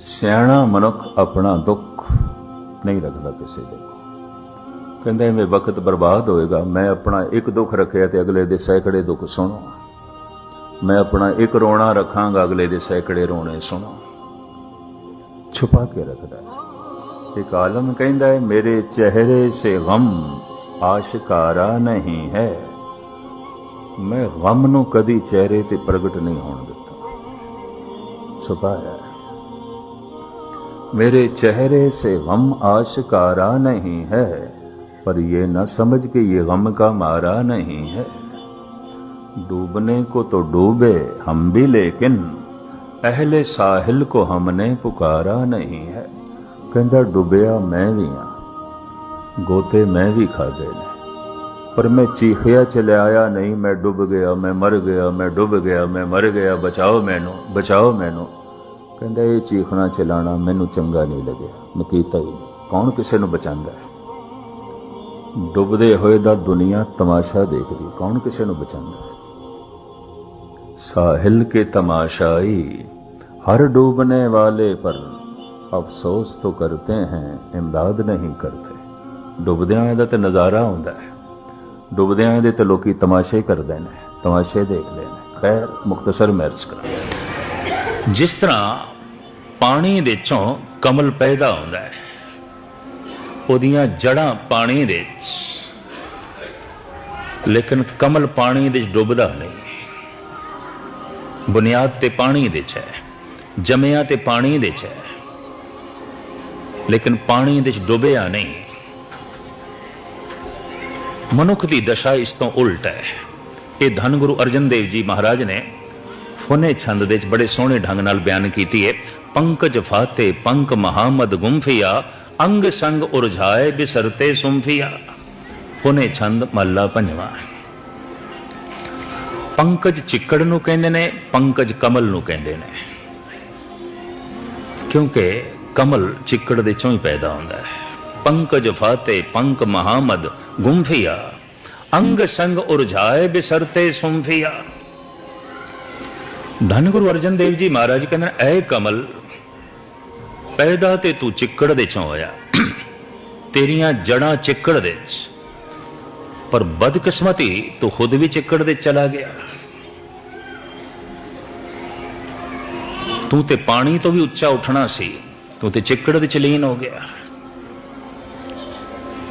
ਸਿਆਣਾ ਮਨੁੱਖ ਆਪਣਾ ਦੁੱਖ ਨਹੀਂ ਰੱਖਦਾ ਕਿਸੇ ਦੇ ਕਹਿੰਦਾ ਐਵੇਂ ਵਕਤ ਬਰਬਾਦ ਹੋਏਗਾ, ਮੈਂ ਆਪਣਾ ਇੱਕ ਦੁੱਖ ਰੱਖਿਆ ਤੇ ਅਗਲੇ ਦੇ ਸੈਂਕੜੇ ਦੁੱਖ ਸੁਣੋ। ਮੈਂ ਆਪਣਾ ਇੱਕ ਰੋਣਾ ਰੱਖਾਂਗਾ, ਅਗਲੇ ਦੇ ਸੈਂਕੜੇ ਰੋਣੇ ਸੁਣੋ। ਛੁਪਾ ਕੇ ਰੱਖਦਾ ਇੱਕ ਆਲਮ ਕਹਿੰਦਾ ਹੈ, ਮੇਰੇ ਚਿਹਰੇ ਸੇ ਗਮ ਆਸ਼ਕਾਰਾ ਨਹੀਂ ਹੈ। ਮੈਂ ਗਮ ਨੂੰ ਕਦੀ ਚਿਹਰੇ ਤੇ ਪ੍ਰਗਟ ਨਹੀਂ ਹੋਣ ਦਿੱਤਾ। ਛੁਪਾਇਆ मेरे चेहरे से गम आशकारा नहीं है पर ये न समझ के ये गम का मारा नहीं है डूबने को तो डूबे हम भी लेकिन अहले साहिल को हमने पुकारा नहीं है कहता डुबिया मैं भी हाँ गोते मैं भी खादे ने पर मैं चीखिया चले आया नहीं मैं डूब गया मैं मर गया मैं डूब गया मैं मर गया बचाओ मैनू बचाओ मैनू ਕਹਿੰਦਾ, ਇਹ ਚੀਖਣਾ ਚਲਾਣਾ ਮੈਨੂੰ ਚੰਗਾ ਨਹੀਂ ਲੱਗਿਆ। ਮੈਂ ਹੀ ਕੌਣ ਕਿਸੇ ਨੂੰ ਬਚਾਉਂਦਾ ਹੈ? ਡੁੱਬਦੇ ਹੋਏ ਦਾ ਦੁਨੀਆ ਤਮਾਸ਼ਾ ਦੇਖਦੀ, ਕੌਣ ਕਿਸੇ ਨੂੰ ਬਚਾਉਂਦਾ ਹੈ? ਸਾਹਿਲ ਕੇ ਤਮਾਸ਼ਾਈ, ਹਰ ਡੂਬਨੇ ਵਾਲੇ ਪਰ ਅਫਸੋਸ ਤੋਂ ਕਰਤੇ ਹੈ, ਇਮਦਾਦ ਨਹੀਂ ਕਰਤੇ। ਡੁੱਬਦਿਆਂ ਦਾ ਤੇ ਨਜ਼ਾਰਾ ਹੁੰਦਾ ਹੈ। ਡੁੱਬਦਿਆਂ ਦੇ ਤੇ ਲੋਕੀ ਤਮਾਸ਼ੇ ਕਰਦੇ ਨੇ, ਤਮਾਸ਼ੇ ਦੇਖਦੇ ਨੇ। ਖੈਰ ਮੁਖਤਸਰ ਮੈਰਜ ਕਰਾਂ। ਜਿਸ ਤਰ੍ਹਾਂ ਪਾਣੀ ਦੇ ਚੋਂ ਕਮਲ ਪੈਦਾ ਹੁੰਦਾ ਹੈ, ਉਹਦੀਆਂ ਜੜਾਂ ਪਾਣੀ ਦੇ ਵਿੱਚ। ਲੇਕਿਨ ਕਮਲ ਪਾਣੀ ਦੇ ਵਿੱਚ ਡੁੱਬਦਾ ਨਹੀਂ। ਬੁਨਿਆਦ ਤੇ ਪਾਣੀ ਦੇ ਚ ਹੈ, ਜਮਿਆ ਤੇ ਪਾਣੀ ਦੇ ਚ ਹੈ। ਲੇਕਿਨ ਪਾਣੀ ਦੇ ਚ ਡੁੱਬਿਆ ਨਹੀਂ। ਮਨੁੱਖ ਦੀ ਦਸ਼ਾ ਇਸ ਤੋਂ ਉਲਟ ਹੈ। ਇਹ ਧੰਨ ਗੁਰੂ ਅਰਜਨ ਦੇਵ ਜੀ ਮਹਾਰਾਜ ਨੇ ਫੁਨੇ ਛੰਦ ਦੇ ਵਿੱਚ ਬੜੇ ਸੋਹਣੇ ਢੰਗ ਨਾਲ ਬਿਆਨ ਕੀਤੀ ਹੈ ਪੰਕਜ ਫਾਤੇ, ਪੰਕ ਮਹਾਮਦ ਗੁੰਫਿਆ ਅੰਗ ਸੰਗ ਉਰਝਾਏ ਬਿਸਰਤੇ ਸੁੰਫਿਆ ਫੁਨੇ ਛੰਦ ਮਹਲਾ ਪੰਜਵਾਂ। ਪੰਕਜ ਚਿੱਕੜ ਨੂੰ ਕਹਿੰਦੇ ਨੇ, ਪੰਕਜ ਕਮਲ ਨੂੰ ਕਹਿੰਦੇ ਨੇ। ਕਿਉਂਕਿ ਕਮਲ ਚਿੱਕੜ ਦੇ ਚੋਂ ਹੀ ਪੈਦਾ ਹੁੰਦਾ ਹੈ। ਪੰਕਜ ਫਾਤੇ, ਪੰਕ ਮਹਾਮਦ ਗੁੰਫਿਆ ਅੰਗ ਸੰਗ ਉਰਝਾਏ ਬਿਸਰਤੇ ਸੁੰਫਿਆ ਧੰਨ ਗੁਰੂ ਅਰਜਨ ਦੇਵ ਜੀ ਮਹਾਰਾਜ ਕਹਿੰਦੇ ਨੇ, ਐ ਕਮਲ ਪੈਦਾ ਤੇ ਤੂੰ ਚਿੱਕੜ ਦੇ ਚੋਂ ਹੋਇਆ ਤੇਰੀਆਂ ਜੜਾਂ ਚਿੱਕੜ ਦੇ ਚ। ਪਰ ਬਦਕਿਸਮਤੀ ਤੂੰ ਖੁਦ ਵੀ ਚਿੱਕੜ ਦੇ ਚਲਾ ਗਿਆ। ਤੂੰ ਤੇ ਪਾਣੀ ਤੋਂ ਵੀ ਉੱਚਾ ਉੱਠਣਾ ਸੀ ਤੂੰ ਤੇ ਚਿੱਕੜ ਦੇ ਚ ਲੀਨ ਹੋ ਗਿਆ।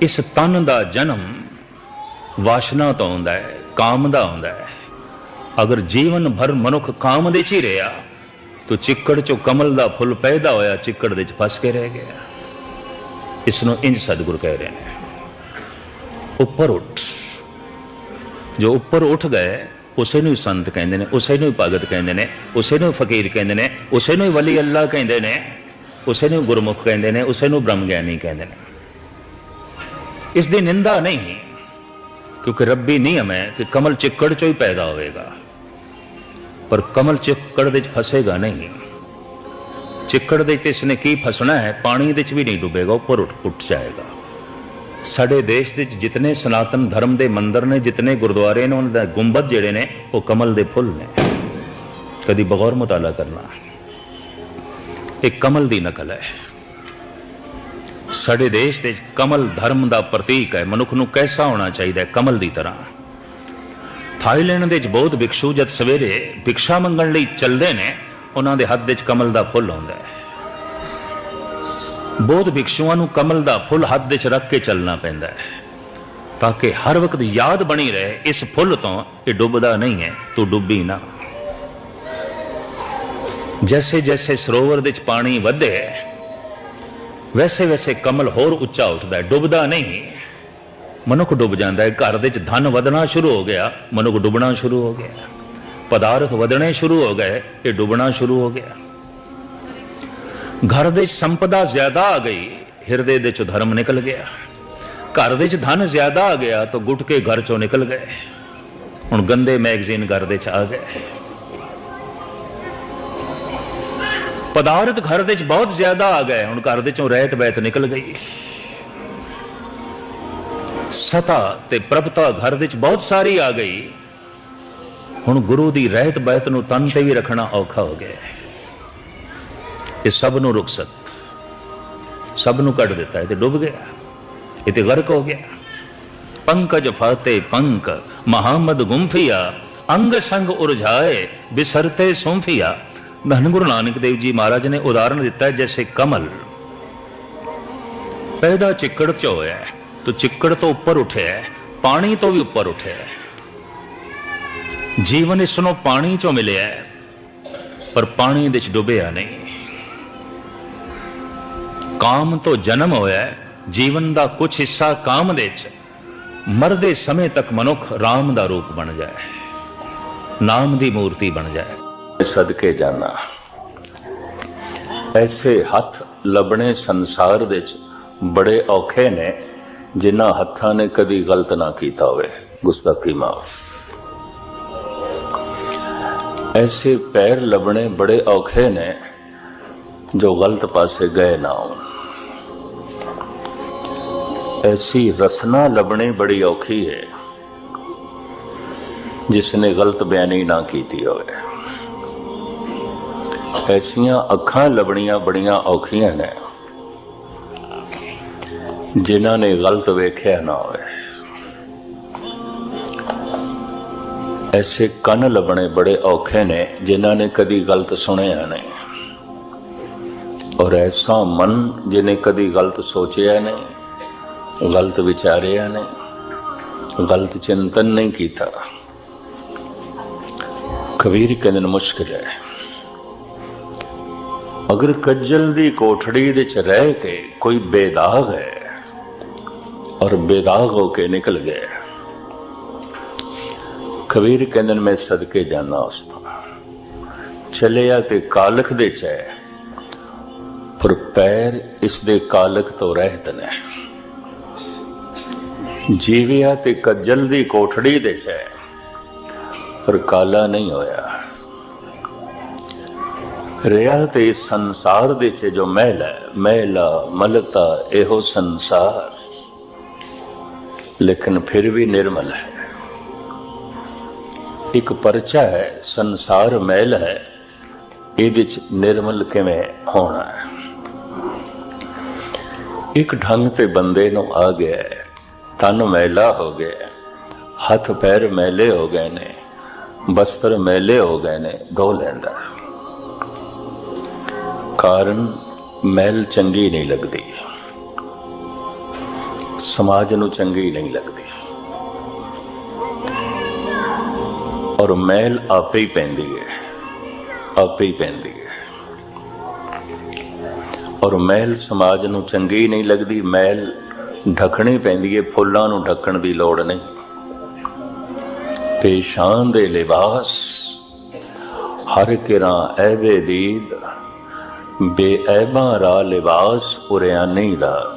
ਇਸ ਤਨ ਦਾ ਜਨਮ ਵਾਸ਼ਨਾ ਤੋਂ ਹੁੰਦਾ ਹੈ ਕਾਮ ਦਾ ਹੁੰਦਾ ਹੈ। ਅਗਰ ਜੀਵਨ ਭਰ ਮਨੁੱਖ ਕਾਮ ਦੇ ਚ ਹੀ ਰਿਹਾ, ਤਾਂ ਚਿੱਕੜ ਚੋਂ ਕਮਲ ਦਾ ਫੁੱਲ ਪੈਦਾ ਹੋਇਆ, ਚਿੱਕੜ ਦੇ ਚ ਫਸ ਕੇ ਰਹਿ ਗਿਆ। ਇਸ ਨੂੰ ਇੰਜ ਸਤਿਗੁਰ ਕਹਿ ਰਹੇ ਨੇ। ਉੱਪਰ ਉੱਠ। ਜੋ ਉੱਪਰ ਉੱਠ ਗਏ, ਉਸੇ ਨੂੰ ਹੀ ਸੰਤ ਕਹਿੰਦੇ ਨੇ, ਉਸੇ ਨੂੰ ਹੀ ਭਗਤ ਕਹਿੰਦੇ ਨੇ, ਉਸੇ ਨੂੰ ਫਕੀਰ ਕਹਿੰਦੇ ਨੇ, ਉਸੇ ਨੂੰ ਹੀ ਵਲੀ ਅੱਲਾ ਕਹਿੰਦੇ ਨੇ, ਉਸੇ ਨੂੰ ਗੁਰਮੁਖ ਕਹਿੰਦੇ ਨੇ, ਉਸੇ ਨੂੰ ਬ੍ਰਹਮ ਗਿਆਨੀ ਕਹਿੰਦੇ ਨੇ। ਇਸ ਦੀ ਨਿੰਦਾ ਨਹੀਂ, ਕਿਉਂਕਿ ਰੱਬੀ ਨਿਯਮ ਹੈ ਕਿ ਕਮਲ ਚਿੱਕੜ ਚੋਂ ਹੀ ਪੈਦਾ ਹੋਵੇਗਾ। ਪਰ ਕਮਲ ਚਿੱਕੜ ਵਿੱਚ ਫਸੇਗਾ ਨਹੀਂ। ਚਿੱਕੜ ਦੇ ਤੇ ਇਸਨੇ ਕੀ ਫਸਣਾ ਹੈ? ਪਾਣੀ ਵਿੱਚ ਵੀ ਨਹੀਂ ਡੁੱਬੇਗਾ, ਉੱਪਰ ਉੱਠ ਉੱਠ ਜਾਏਗਾ। ਸਾਡੇ ਦੇਸ਼ ਦੇ ਵਿੱਚ ਜਿਤਨੇ ਸਨਾਤਨ ਧਰਮ ਦੇ ਮੰਦਰ ਨੇ, ਜਿਤਨੇ ਗੁਰਦੁਆਰੇ ਨੇ, ਉਹਨਾਂ ਦਾ ਗੁੰਬਦ ਜਿਹੜੇ ਨੇ, ਉਹ ਕਮਲ ਦੇ ਫੁੱਲ ਨੇ। ਕਦੀ ਬਗੌਰ ਮਤਾਲਾ ਕਰਨਾ। ਇਹ ਕਮਲ ਦੀ ਨਕਲ ਹੈ। ਸਾਡੇ ਦੇਸ਼ ਦੇ ਕਮਲ ਧਰਮ ਦਾ ਪ੍ਰਤੀਕ ਹੈ। ਮਨੁੱਖ ਨੂੰ ਕੈਸਾ ਹੋਣਾ ਚਾਹੀਦਾ ਹੈ? ਕਮਲ ਦੀ ਤਰ੍ਹਾਂ। ਥਾਈਲੈਂਡ ਦੇ ਵਿੱਚ ਬਹੁਤ ਭਿਕਸ਼ੂ ਜਦ ਸਵੇਰੇ ਭਿਕਸ਼ਾ ਮੰਗਣ ਲਈ ਚੱਲਦੇ ਨੇ, ਉਹਨਾਂ ਦੇ ਹੱਥ ਵਿੱਚ ਕਮਲ ਦਾ ਫੁੱਲ ਹੁੰਦਾ ਹੈ। ਬਹੁਤ ਭਿਕਸ਼ੂਆਂ ਨੂੰ ਕਮਲ ਦਾ ਫੁੱਲ ਹੱਥ ਵਿੱਚ ਰੱਖ ਕੇ ਚੱਲਣਾ ਪੈਂਦਾ ਹੈ। ਤਾਂ ਕਿ ਹਰ ਵਕਤ ਯਾਦ ਬਣੀ ਰਹੇ, ਇਸ ਫੁੱਲ ਤੋਂ ਇਹ ਡੁੱਬਦਾ ਨਹੀਂ ਹੈ, ਤੂੰ ਡੁੱਬੀ ਨਾ। ਜੈਸੇ ਜੈਸੇ ਸਰੋਵਰ ਵਿੱਚ ਪਾਣੀ ਵਧੇ ਵੈਸੇ ਵੈਸੇ ਕਮਲ ਹੋਰ ਉੱਚਾ ਉੱਠਦਾ ਹੈ, ਡੁੱਬਦਾ ਨਹੀਂ। ਮਨੁੱਖ ਡੁੱਬ ਜਾਂਦਾ ਹੈ, ਘਰ ਦੇ ਵਿੱਚ ਧਨ ਵਧਣਾ ਸ਼ੁਰੂ ਹੋ ਗਿਆ, ਮਨੁੱਖ ਡੁੱਬਣਾ ਸ਼ੁਰੂ ਹੋ ਗਿਆ। ਪਦਾਰਥ ਵਧਣੇ ਸ਼ੁਰੂ ਹੋ ਗਏ, ਇਹ ਡੁੱਬਣਾ ਸ਼ੁਰੂ ਹੋ ਗਿਆ। ਘਰ ਦੇ ਵਿੱਚ ਸੰਪਦਾ ਜ਼ਿਆਦਾ ਆ ਗਈ, ਹਿਰਦੇ ਦੇ ਚੋਂ ਧਰਮ ਨਿਕਲ ਗਿਆ। ਘਰ ਦੇ ਵਿੱਚ ਧਨ ਜ਼ਿਆਦਾ ਆ ਗਿਆ, ਤਾਂ ਗੁੱਟ ਕੇ ਘਰ ਚੋਂ ਨਿਕਲ ਗਏ। ਹੁਣ ਗੰਦੇ ਮੈਗਜ਼ੀਨ ਘਰ ਦੇ ਚ ਆ ਗਏ। ਪਦਾਰਥ ਘਰ ਦੇ ਚ ਬਹੁਤ ਜ਼ਿਆਦਾ ਆ ਗਏ, ਹੁਣ ਘਰ ਦੇ ਚੋਂ ਰਹਿਤ ਬੈਤ ਨਿਕਲ ਗਈ। ਸਤਾ ਤੇ ਪ੍ਰਭਤਾ ਘਰ ਵਿੱਚ ਬਹੁਤ ਸਾਰੀ ਆ ਗਈ। ਹੁਣ ਗੁਰੂ ਦੀ ਰਹਿਤ ਬਹਿਤ ਨੂੰ ਤਨ ਤੇ ਵੀ ਰੱਖਣਾ ਔਖਾ ਹੋ ਗਿਆ ਇਹ ਸਭ ਨੂੰ ਰੁਖਸਤ, ਸਭ ਨੂੰ ਕੱਢ ਦਿੱਤਾ, ਇਹ ਤੇ ਡੁੱਬ ਗਿਆ, ਇਹ ਤੇ ਗਰਕ ਹੋ ਗਿਆ। ਪੰਕਜ ਫਾਤੇ ਪੰਕ, ਮਹਾਮਦ ਗੁੰਫੀਆ, ਅੰਗ ਸੰਗ ਉਰਝਾਏ, ਬਿਸਰਤੇ ਸੁੰਫੀਆ। ਧੰਨ ਗੁਰੂ ਨਾਨਕ ਦੇਵ ਜੀ ਮਹਾਰਾਜ ਨੇ ਉਦਾਹਰਣ ਦਿੱਤਾ ਜੈਸੇ ਕਮਲ। ਪੈਦਾ ਚਿੱਕੜ ਚ ਹੋਇਆ ਹੈ, ਤੋ ਚਿੱਕੜ ਤੋਂ ਉੱਪਰ ਉੱਠਿਆ ਹੈ, ਪਾਣੀ ਤੋਂ ਵੀ ਉੱਪਰ ਉੱਠਿਆ ਹੈ। ਜੀਵਨ ਇਸ ਨੂੰ ਪਾਣੀ ਚੋਂ ਮਿਲਿਆ ਪਰ ਪਾਣੀ ਦੇ ਡੁੱਬਿਆ ਨਹੀਂ। ਕਾਮ ਤੋਂ ਜਨਮ ਹੋਇਆ ਜੀਵਨ ਦਾ ਕੁਝ ਹਿੱਸਾ ਕਾਮ ਦੇ ਚ ਮਰਦੇ ਸਮੇਂ ਤੱਕ ਮਨੁੱਖ RAM ਦਾ ਰੂਪ ਬਣ ਜਾਏ ਨਾਮ ਦੀ ਮੂਰਤੀ ਬਣ ਜਾਏ। ਸਦਕੇ ਜਾਣਾ ਐਸੇ ਹੱਥ ਲੱਭਣੇ ਸੰਸਾਰ ਦੇ ਵਿੱਚ ਬੜੇ ਔਖੇ ਨੇ। ਜਿਨ੍ਹਾਂ ਹੱਥਾਂ ਨੇ ਕਦੀ ਗਲਤ ਨਾ ਕੀਤਾ ਹੋਵੇ। ਗੁਸਤਾਖੀ ਮਾਫ। ਐਸੇ ਪੈਰ ਲੱਭਣੇ ਬੜੇ ਔਖੇ ਨੇ, ਜੋ ਗਲਤ ਪਾਸੇ ਗਏ ਨਾ ਹੋਣ। ਐਸੀ ਰਸਨਾ ਲੱਭਣੀ ਬੜੀ ਔਖੀ ਹੈ ਜਿਸ ਨੇ ਗਲਤ ਬਿਆਨੀ ਨਾ ਕੀਤੀ ਹੋਵੇ। ਐਸੀਆਂ ਅੱਖਾਂ ਲੱਭਣੀਆਂ ਬੜੀਆਂ ਔਖੀਆਂ ਨੇ। ਜਿਨ੍ਹਾਂ ਨੇ ਗਲਤ ਵੇਖਿਆ ਨਾ ਹੋਵੇ। ਐਸੇ ਕੰਨ ਲੱਭਣੇ ਬੜੇ ਔਖੇ ਨੇ, ਜਿਨ੍ਹਾਂ ਨੇ ਕਦੀ ਗਲਤ ਸੁਣਿਆ ਨਹੀਂ। ਔਰ ਐਸਾ ਮਨ ਜਿਹਨੇ ਕਦੀ ਗਲਤ ਸੋਚਿਆ ਨਹੀਂ, ਗਲਤ ਵਿਚਾਰਿਆ ਨਹੀਂ, ਗਲਤ ਚਿੰਤਨ ਨਹੀਂ ਕੀਤਾ। ਕਬੀਰ ਕਹਿੰਦੇ ਨੇ ਮੁਸ਼ਕਿਲ ਹੈ ਅਗਰ ਕੱਜਲ ਦੀ ਕੋਠੜੀ ਦੇ ਚ ਰਹਿ ਕੇ ਕੋਈ ਬੇਦਾਗ ਹੈ ਔਰ ਬੇਦਾਗ ਹੋ ਕੇ ਨਿਕਲ ਗਏ। ਕਬੀਰ ਕਹਿੰਦੇ ਨੇ ਮੈਂ ਸਦਕੇ ਜਾਣਾ ਉਸ ਤੋਂ। ਚਲਿਆ ਤੇ ਕਾਲਖ ਦੇ ਚ। ਹੈ ਪਰ ਪੈਰ ਇਸ ਦੇ ਕਾਲਖ ਤੋਂ ਰਹਿਤ ਨੇ। ਜੀਵਿਆ ਤੇ ਕੱਜਲ ਦੀ ਕੋਠੜੀ ਦੇ ਚ ਹੈ ਪਰ ਕਾਲਾ ਨਹੀਂ ਹੋਇਆ। ਰਿਆ ਤੇ ਇਸ ਸੰਸਾਰ ਦੇ ਚ ਜੋ ਮਹਿਲ ਹੈ, ਮਹਿਲਾ ਮਲਤਾ ਇਹੋ ਸੰਸਾਰ। ਲੇਕਿਨ ਫਿਰ ਵੀ ਨਿਰਮਲ ਹੈ। ਇੱਕ ਪਰਚਾ ਹੈ, ਸੰਸਾਰ ਮਹਿਲ ਹੈ, ਇਹਦੇ ਚ ਨਿਰਮਲ ਕਿਵੇਂ ਹੋਣਾ ਹੈ? ਇੱਕ ਢੰਗ ਤੇ ਬੰਦੇ ਨੂੰ ਆ ਗਿਆ ਤਨ ਮੈਲਾ ਹੋ ਗਿਆ ਹੱਥ ਪੈਰ ਮੈਲੇ ਹੋ ਗਏ ਨੇ, ਬਸਤਰ ਮੈਲੇ ਹੋ ਗਏ ਨੇ ਧੋ ਲੈਂਦਾ ਕਾਰਨ ਮੈਲ ਚੰਗੀ ਨਹੀਂ ਲੱਗਦੀ। ਸਮਾਜ ਨੂੰ ਚੰਗੀ ਨਹੀਂ ਲੱਗਦੀ। ਔਰ ਮੈਲ ਆਪੇ ਹੀ ਪੈਂਦੀ ਹੈ। ਆਪੇ ਹੀ ਪੈਂਦੀ ਹੈ। ਔਰ ਮੈਲ ਸਮਾਜ ਨੂੰ ਚੰਗੀ ਨਹੀਂ ਲੱਗਦੀ, ਮੈਲ ਢੱਕਣੀ ਪੈਂਦੀ ਹੈ, ਫੁੱਲਾਂ ਨੂੰ ਢੱਕਣ ਦੀ ਲੋੜ ਨਹੀਂ। ਪੇਸ਼ਾਨ ਦੇ ਲਿਬਾਸ, ਹਰ ਕਿਰਾਂ ਐਵੇ ਦੀਦ ਬੇਐਬਾਂ ਰਾ ਲਿਬਾਸ ਉਰਿਆਨੀ ਦਾ।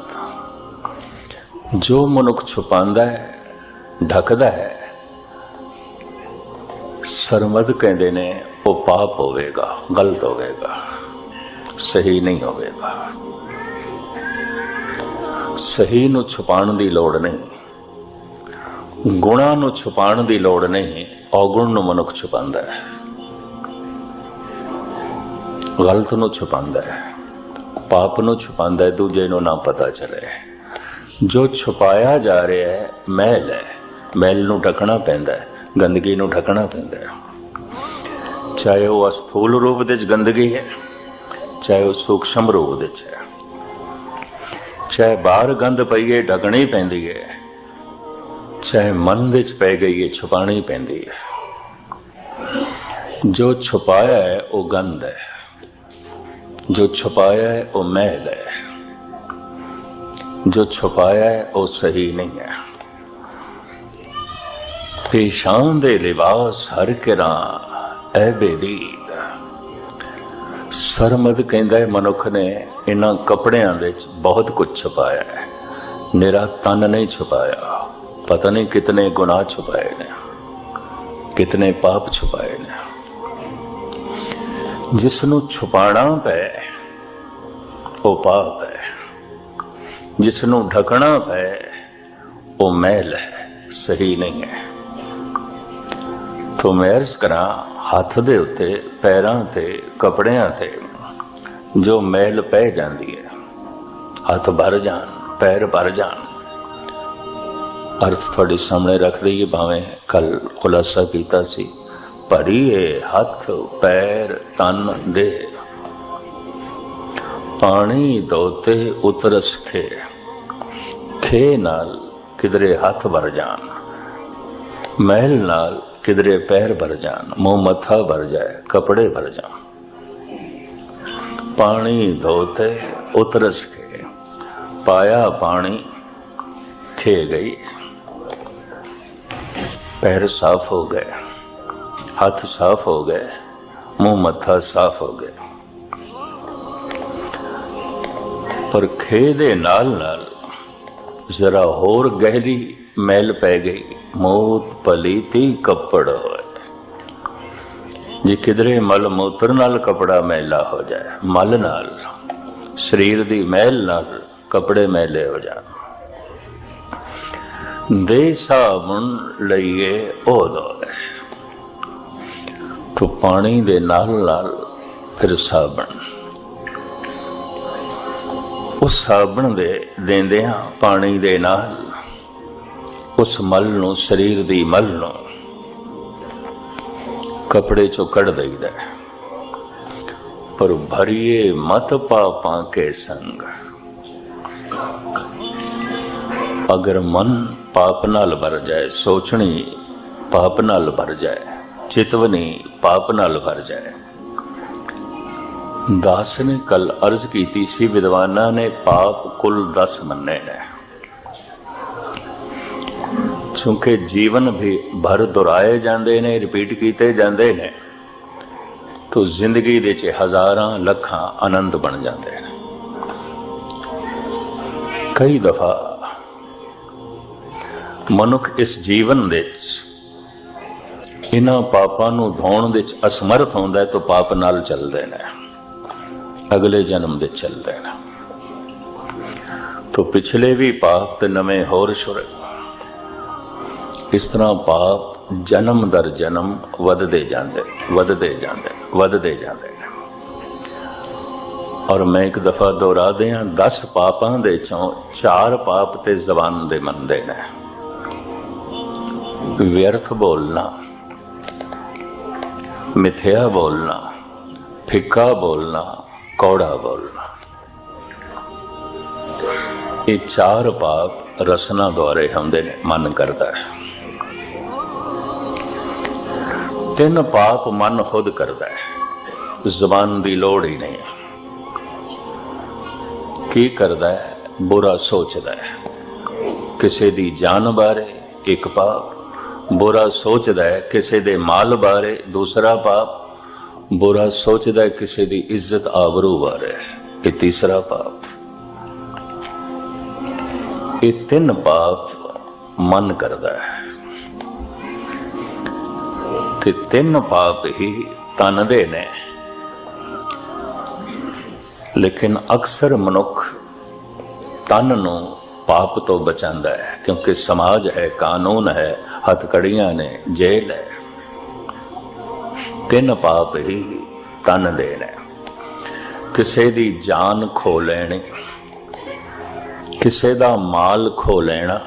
ਜੋ ਮਨੁੱਖ ਛੁਪਾਉਂਦਾ ਹੈ, ਢੱਕਦਾ ਹੈ, ਸਰਮਦ ਕਹਿੰਦੇ ਨੇ, ਉਹ ਪਾਪ ਹੋਵੇਗਾ, ਗਲਤ ਹੋਵੇਗਾ, ਸਹੀ ਨਹੀਂ ਹੋਵੇਗਾ। ਸਹੀ ਨੂੰ ਛੁਪਾਉਣ ਦੀ ਲੋੜ ਨਹੀਂ, ਗੁਣਾ ਨੂੰ ਛੁਪਾਉਣ ਦੀ ਲੋੜ ਨਹੀਂ, ਔਗੁਣ ਨੂੰ ਮਨੁੱਖ ਛੁਪਾਉਂਦਾ ਹੈ। ਗਲਤ ਨੂੰ ਛੁਪਾਉਂਦਾ ਹੈ, ਪਾਪ ਨੂੰ ਛੁਪਾਉਂਦਾ ਹੈ, ਦੂਜੇ ਨੂੰ ਨਾ ਪਤਾ ਚੱਲੇ। ਜੋ ਛੁਪਾਇਆ ਜਾ ਰਿਹਾ ਹੈ, ਮੈਲ ਹੈ। ਮਹਿਲ ਨੂੰ ਢਕਣਾ ਪੈਂਦਾ ਹੈ, ਗੰਦਗੀ ਨੂੰ ਢਕਣਾ ਪੈਂਦਾ ਹੈ। ਚਾਹੇ ਉਹ ਅਸਥੂਲ ਰੂਪ ਵਿੱਚ ਗੰਦਗੀ ਹੈ, ਚਾਹੇ ਉਹ ਸੂਖਸ਼ਮ ਰੂਪ ਵਿੱਚ ਹੈ। ਚਾਹੇ ਬਾਹਰ ਗੰਦ ਪਈਏ ਢਕਣੀ ਪੈਂਦੀ ਹੈ। ਚਾਹੇ ਮਨ ਵਿੱਚ ਪੈ ਗਈ ਹੈ ਛੁਪਾਣੀ ਪੈਂਦੀ ਹੈ। ਜੋ ਛੁਪਾਇਆ ਹੈ, ਉਹ ਗੰਦ ਹੈ। ਜੋ ਛੁਪਾਇਆ ਹੈ, ਉਹ ਮਹਿਲ ਹੈ। ਜੋ ਛੁਪਾਇਆ ਹੈ ਉਹ ਸਹੀ ਨਹੀਂ ਹੈ ਪੇਸ਼ਾਨ ਦੇ ਲਿਬਾਸ ਹਰ ਕਿਰਾਂ ਐ ਬੇਦੀਦ ਸਰਮਦ ਕਹਿੰਦਾ ਹੈ ਮਨੁੱਖ ਨੇ ਇਹਨਾਂ ਕੱਪੜਿਆਂ ਦੇ ਵਿੱਚ ਬਹੁਤ ਕੁਝ ਛੁਪਾਇਆ ਹੈ ਨਿਰਾ ਤਨ ਨਹੀਂ ਛੁਪਾਇਆ ਪਤਾ ਨਹੀਂ ਕਿਤਨੇ ਗੁਨਾਹ ਛੁਪਾਏ ਨੇ ਕਿਤਨੇ ਪਾਪ ਛੁਪਾਏ ਨੇ ਜਿਸ ਨੂੰ ਛੁਪਾਣਾ ਪਏ ਉਹ ਪਾਪ ਹੈ ਜਿਸ ਨੂੰ ਢਕਣਾ ਪਏ ਉਹ ਮਹਿਲ ਹੈ ਸਹੀ ਨਹੀਂ ਹੈ ਤੋਂ ਮੈਂ ਅਰਜ਼ ਕਰਾਂ ਹੱਥ ਦੇ ਉੱਤੇ ਪੈਰਾਂ ਤੇ ਕਪੜਿਆਂ ਤੇ ਜੋ ਮਹਿਲ ਪੈ ਜਾਂਦੀ ਹੈ ਹੱਥ ਭਰ ਜਾਣ ਪੈਰ ਭਰ ਜਾਣ ਅਰਥ ਤੁਹਾਡੇ ਸਾਹਮਣੇ ਰੱਖ ਲਈਏ ਭਾਵੇਂ ਕੱਲ ਖੁਲਾਸਾ ਕੀਤਾ ਸੀ ਭਰੀਏ ਹੱਥ ਪੈਰ ਤਨ ਦੇ ਪਾਣੀ ਦੋਤੇ ਉਤਰਸ ਖੇ ਖੇ ਨਾਲ ਕਿਧਰੇ ਹੱਥ ਵਰ ਜਾਣ, ਮਹਿਲ ਨਾਲ ਕਿਧਰੇ ਪੈਰ ਵਰ ਜਾਣ, ਮੂੰਹ ਮੱਥਾ ਵਰ ਜਾਏ, ਕਪੜੇ ਵਰ ਜਾਣ। ਪਾਣੀ ਧੋਤੇ, ਉਤਰਸ ਕੇ, ਪਾਇਆ ਪਾਣੀ, ਖੇ ਗਈ। ਪੈਰ ਸਾਫ਼ ਹੋ ਗਏ, ਹੱਥ ਸਾਫ਼ ਹੋ ਗਏ, ਮੂੰਹ ਮੱਥਾ ਸਾਫ਼ ਹੋ ਗਏ। ਪਰ ਖੇ ਦੇ ਨਾਲ ਨਾਲ ਜ਼ਰਾ ਹੋਰ ਗਹਿਰੀ ਮੈਲ ਪੈ ਗਈ। ਮੋਤ ਪਲੀਤੀ ਕੱਪੜ ਹੋਏ। ਜੇ ਕਿਧਰੇ ਮਲ ਮੂਤਰ ਨਾਲ ਕਪੜਾ ਮੈਲਾ ਹੋ ਜਾਏ, ਮਲ ਨਾਲ, ਸਰੀਰ ਦੀ ਮੈਲ ਨਾਲ ਕਪੜੇ ਮੈਲੇ ਹੋ ਜਾਣ। ਦੇ ਸਾਬਣ ਲਈਏ ਉਹ ਦੋਏ। ਤੋ ਪਾਣੀ ਦੇ ਨਾਲ ਨਾਲ ਫਿਰ ਸਾਬਣ। ਉਸ ਸਾਬਣ ਦੇ ਦਿੰਦਿਆਂ ਪਾਣੀ ਦੇ ਨਾਲ ਉਸ ਮਲ ਨੂੰ, ਸਰੀਰ ਦੀ ਮਲ ਨੂੰ ਕਪੜੇ ਚੋਂ ਕੱਢ ਦਈਦਾ ਪਰ ਭਰੀਏ ਮਤ ਪਾਪਾਂ ਕੇ ਸੰਗ। ਅਗਰ ਮਨ ਪਾਪ ਨਾਲ ਭਰ ਜਾਏ, ਸੋਚਣੀ ਪਾਪ ਨਾਲ ਭਰ ਜਾਏ, ਚਿਤਵਨੀ ਪਾਪ ਨਾਲ ਭਰ ਜਾਏ। ਦਾਸ ਨੇ ਕੱਲ ਅਰਜ਼ ਕੀਤੀ ਸੀ, ਵਿਦਵਾਨਾਂ ਨੇ ਪਾਪ ਕੁੱਲ 10 ਮੰਨੇ ਨੇ। ਕਿਉਂਕਿ ਜੀਵਨ ਵੀ ਭਰ ਦੁਹਰਾਏ ਜਾਂਦੇ ਨੇ ਰਿਪੀਟ ਕੀਤੇ ਜਾਂਦੇ ਨੇ, ਤੋ ਜ਼ਿੰਦਗੀ ਦੇ ਚ ਹਜ਼ਾਰਾਂ ਲੱਖਾਂ ਆਨੰਦ ਬਣ ਜਾਂਦੇ ਨੇ। ਕਈ ਦਫਾ ਮਨੁੱਖ ਇਸ ਜੀਵਨ ਵਿੱਚ ਇਹਨਾਂ ਪਾਪਾਂ ਨੂੰ ਧੋਣ ਵਿੱਚ ਅਸਮਰਥ ਹੁੰਦਾ ਹੈ, ਤਾਂ ਪਾਪ ਨਾਲ ਚੱਲਦੇ ਨੇ। ਅਗਲੇ ਜਨਮ ਦੇ ਚੱਲਦੇ ਨੇ ਤੋ ਪਿਛਲੇ ਵੀ ਪਾਪ ਤੇ ਨਵੇਂ ਹੋਰ ਸ਼ੁਰ। ਇਸ ਤਰ੍ਹਾਂ ਪਾਪ ਜਨਮ ਦਰ ਜਨਮ ਵੱਧਦੇ ਜਾਂਦੇ ਵੱਧਦੇ ਜਾਂਦੇ ਵੱਧਦੇ ਜਾਂਦੇ ਨੇ। ਔਰ ਮੈਂ ਇੱਕ ਦਫਾ ਦੁਹਰਾ ਦਿਆਂ 10 ਪਾਪਾਂ ਦੇ ਚੋਂ ਚਾਰ ਪਾਪ ਤੇ ਜ਼ਬਾਨ ਦੇ ਮੰਨਦੇ ਨੇ। ਵਿਅਰਥ ਬੋਲਣਾ, ਮਿਥਿਆ ਬੋਲਣਾ, ਫਿੱਕਾ ਬੋਲਣਾ ਕੌੜਾ ਬੋਲਣਾ ਇਹ ਚਾਰ ਪਾਪ ਰਸਨਾ ਦੁਆਰੇ ਹੁੰਦੇ ਨੇ, ਮਨ ਕਰਦਾ ਹੈ। ਤਿੰਨ ਪਾਪ ਮਨ ਖੁਦ ਕਰਦਾ ਹੈ। ਜ਼ਬਾਨ ਦੀ ਲੋੜ ਹੀ ਨਹੀਂ। ਕੀ ਕਰਦਾ ਹੈ? ਬੁਰਾ ਸੋਚਦਾ ਹੈ। ਕਿਸੇ ਦੀ ਜਾਨ ਬਾਰੇ ਇੱਕ ਪਾਪ, ਬੁਰਾ ਸੋਚਦਾ ਹੈ। ਕਿਸੇ ਦੇ ਮਾਲ ਬਾਰੇ ਦੂਸਰਾ ਪਾਪ ਬੁਰਾ ਸੋਚਦਾ ਹੈ ਕਿਸੇ ਦੀ ਇੱਜ਼ਤ ਆਬਰੂ ਬਾਰੇ ਇਹ ਤੀਸਰਾ ਪਾਪ। ਇਹ ਤਿੰਨ ਪਾਪ ਮਨ ਕਰਦਾ ਹੈ। ਤੇ ਤਿੰਨ ਪਾਪ ਹੀ ਤਨ ਦੇ ਨੇ। ਲੇਕਿਨ ਅਕਸਰ ਮਨੁੱਖ ਤਨ ਨੂੰ ਪਾਪ ਤੋਂ ਬਚਾਉਂਦਾ ਹੈ, ਕਿਉਂਕਿ ਸਮਾਜ ਹੈ, ਕਾਨੂੰਨ ਹੈ, ਹੱਥਕੜੀਆਂ ਨੇ, ਜੇਲ੍ਹ ਹੈ। ਤਿੰਨ ਪਾਪ ਹੀ ਤਨ ਦੇ ਨੇ। ਕਿਸੇ ਦੀ ਜਾਨ ਖੋ ਲੈਣੀ, ਕਿਸੇ ਦਾ ਮਾਲ ਖੋ ਲੈਣਾ,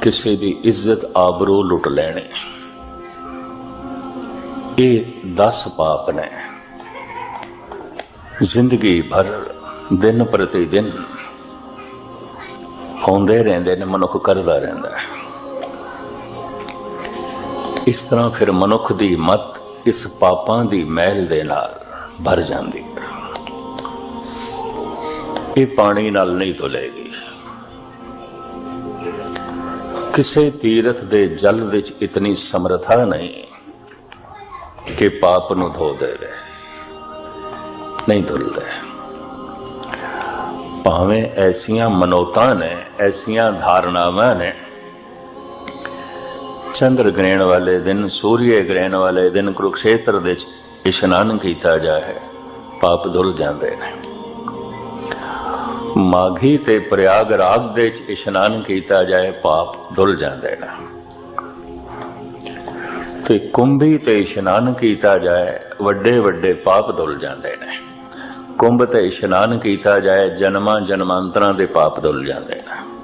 ਕਿਸੇ ਦੀ ਇੱਜ਼ਤ ਆਬਰੂ ਲੁੱਟ ਲੈਣੀ। ਇਹ 10 ਪਾਪ ਨੇ। ਜ਼ਿੰਦਗੀ ਭਰ, ਦਿਨ ਪ੍ਰਤੀ ਦਿਨ ਹੁੰਦੇ ਰਹਿੰਦੇ ਨੇ, ਮਨੁੱਖ ਕਰਦਾ ਰਹਿੰਦਾ ਹੈ। ਇਸ ਤਰ੍ਹਾਂ ਫਿਰ ਮਨੁੱਖ ਦੀ ਮਤ ਇਸ ਪਾਪਾਂ ਦੀ ਮਹਿਲ ਦੇ ਨਾਲ ਭਰ ਜਾਂਦੀ ਹੈ। ਇਹ ਪਾਣੀ ਨਾਲ ਨਹੀਂ ਧੁਲੇਗੀ ਕਿਸੇ ਤੀਰਥ ਦੇ ਜਲ ਵਿੱਚ ਇਤਨੀ ਸਮਰਥਾ ਨਹੀਂ ਕਿ ਪਾਪ ਨੂੰ ਧੋ ਦੇਵੇ ਨਹੀਂ ਧੁਲਦੇ ਭਾਵੇਂ ਐਸੀਆਂ ਮਨੋਤਾਂ ਨੇ, ਐਸੀਆਂ ਧਾਰਨਾਵਾਂ ਨੇ ਚੰਦਰ ਗ੍ਰਹਿਣ ਵਾਲੇ ਦਿਨ, ਸੂਰਯ ਗ੍ਰਹਿਣ ਵਾਲੇ ਦਿਨ ਕੁਰੂਕਸ਼ੇਤਰ ਵਿੱਚ ਇਸ਼ਨਾਨ ਕੀਤਾ ਜਾਏ ਪਾਪ ਧੁਲ ਜਾਂਦੇ ਨੇ। ਮਾਘੀ ਤੇ ਪ੍ਰਯਾਗ ਰਾਗ ਦੇ ਵਿੱਚ ਇਸ਼ਨਾਨ ਕੀਤਾ ਜਾਏ, ਪਾਪ ਧੁਲ ਜਾਂਦੇ ਨੇ। ਤੇ ਕੁੰਭੀ ਤੇ ਇਸ਼ਨਾਨ ਕੀਤਾ ਜਾਏ, ਵੱਡੇ ਵੱਡੇ ਪਾਪ ਧੁਲ ਜਾਂਦੇ ਨੇ। ਕੁੰਭ ਤੇ ਇਸ਼ਨਾਨ ਕੀਤਾ ਜਾਏ, ਜਨਮਾਂ ਜਨਮਾਂਤਰਾਂ ਦੇ ਪਾਪ ਧੁੱਲ ਜਾਂਦੇ ਨੇ।